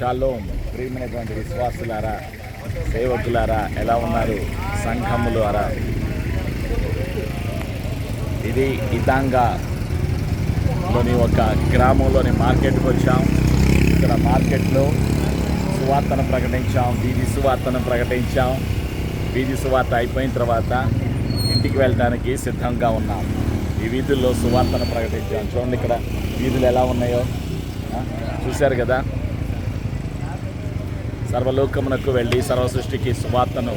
Shalom ప్రియమైనటువంటి విశ్వాసులారా సేవకులారా ఎలా ఉన్నారు? సంఘములారా. ఇది ఇదాంగాలోని ఒక గ్రామంలోని మార్కెట్కి వచ్చాం. ఇక్కడ మార్కెట్లో సువార్తను ప్రకటించాం వీధి సువార్తను ప్రకటించాం. వీధి సువార్త అయిపోయిన తర్వాత ఇంటికి వెళ్ళడానికి సిద్ధంగా ఉన్నాం. ఈ వీధుల్లో సువార్తను ప్రకటించాం. చూడండి ఇక్కడ వీధులు ఎలా ఉన్నాయో. చూశారు కదా? సర్వలోకమునకు వెళ్ళి సర్వ సృష్టికి సువార్తను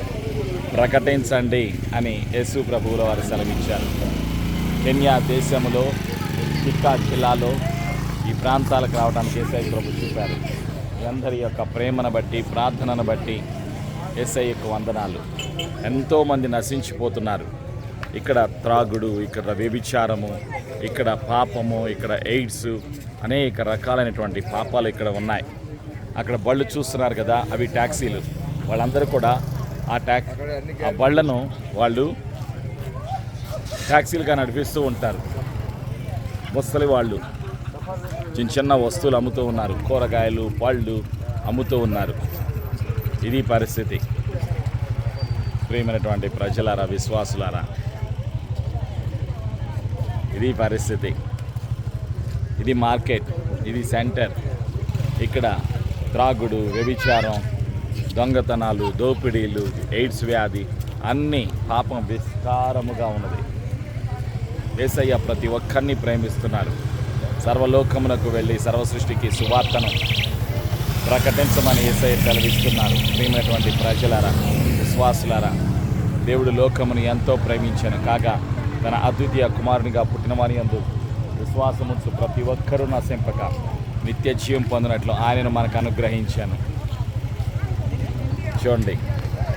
ప్రకటించండి అని యేసు ప్రభువుల వారు సెలవిచ్చారు. కెన్యా దేశంలో చిక్కా జిల్లాలో ఈ ప్రాంతాలకు రావడానికి ఎస్ఐ ప్రభు చూపారు. అందరి యొక్క ప్రేమను బట్టి ప్రార్థనను బట్టి ఎస్ఐ యొక్క వందనాలు. ఎంతోమంది నశించిపోతున్నారు. ఇక్కడ త్రాగుడు ఇక్కడ వ్యభిచారము ఇక్కడ పాపము ఇక్కడ ఎయిడ్స్ అనేక రకాలైనటువంటి పాపాలు ఇక్కడ ఉన్నాయి. అక్కడ బళ్ళు చూస్తున్నారు కదా అవి ట్యాక్సీలు వాళ్ళందరూ కూడా ఆ ట్యాక్ ఆ బళ్ళను వాళ్ళు ట్యాక్సీలుగా నడిపిస్తూ ఉంటారు. ముసలి వాళ్ళు చిన్న చిన్న వస్తువులు అమ్ముతూ ఉన్నారు. కూరగాయలు పళ్ళు అమ్ముతూ ఉన్నారు. ఇది పరిస్థితి. ప్రియమైనటువంటి ప్రజలారా విశ్వాసులారా ఇది పరిస్థితి. ఇది మార్కెట్ ఇది సెంటర్. ఇక్కడ త్రాగుడు వ్యభిచారం దొంగతనాలు దోపిడీలు ఎయిడ్స్ వ్యాధి అన్నీ పాపం విస్తారముగా ఉన్నది. ఏసయ్య ప్రతి ఒక్కరిని ప్రేమిస్తున్నారు. సర్వలోకమునకు వెళ్ళి సర్వ సృష్టికి సువార్తను ప్రకటించమని ఏసయ్య సెలవిస్తున్నారు. ప్రియమైనటువంటి ప్రజలారా విశ్వాసులారా దేవుడు లోకమును ఎంతో ప్రేమించాను. కాగా తన అద్వితీయ కుమారునిగా పుట్టినవాని అందు విశ్వాసముచ్చు ప్రతి ఒక్కరూ నశింపక నిత్య జీవం పొందినట్లు ఆయనను మనకు అనుగ్రహించాను. చూడండి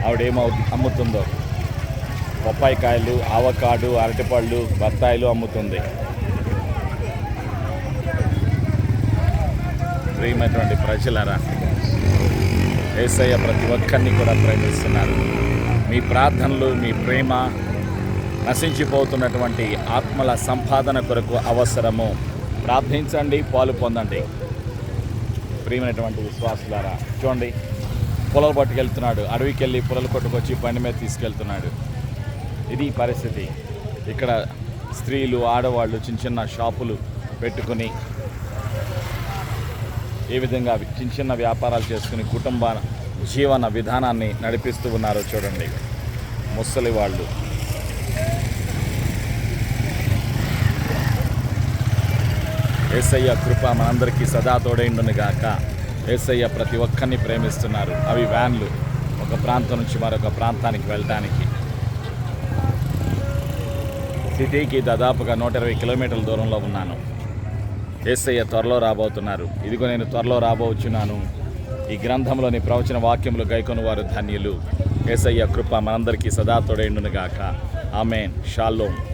ఆవిడేమవు అమ్ముతుందో. బొప్పాయికాయలు ఆవకాడు అరటిపళ్ళు బత్తాయిలు అమ్ముతుంది. ప్రియమైనటువంటి ప్రజలరా ఏసయ్య ప్రతి ఒక్కరిని కూడా ప్రేమిస్తున్నారు. మీ ప్రార్థనలు మీ ప్రేమ నశించిపోతున్నటువంటి ఆత్మల సంపాదన కొరకు అవసరము. ప్రార్థించండి పాలు పొందండి. ప్రియమైనటువంటి విశ్వాసులారా చూడండి పొలాలు పట్టుకెళ్తున్నాడు. అడవికి వెళ్ళి పొలాలు కొట్టుకొచ్చి బండి మీద తీసుకెళ్తున్నాడు. ఇది పరిస్థితి. ఇక్కడ స్త్రీలు ఆడవాళ్ళు చిన్న చిన్న షాపులు పెట్టుకుని ఏ విధంగా చిన్న చిన్న వ్యాపారాలు చేసుకుని కుటుంబ జీవన విధానాన్ని నడిపిస్తూ ఉన్నారో చూడండి. ముసలి వాళ్ళు ఏసయ్య కృప మనందరికీ సదా తోడైండును గాక. ఏసయ్య ప్రతి ఒక్కరిని ప్రేమిస్తున్నారు. అవి వ్యాన్లు. ఒక ప్రాంతం నుంచి మరొక ప్రాంతానికి వెళ్ళడానికి సిటీకి దాదాపుగా నూట ఇరవై కిలోమీటర్ల దూరంలో ఉన్నాను. ఏసయ్య త్వరలో రాబోతున్నారు. ఇదిగో నేను త్వరలో రాబోచున్నాను. ఈ గ్రంథంలోని ప్రవచన వాక్యములు గైకొని వారు ధన్యులు. ఏసయ్య కృప మనందరికీ సదా తోడైండును గాక. ఆమెన్. షాలోమ్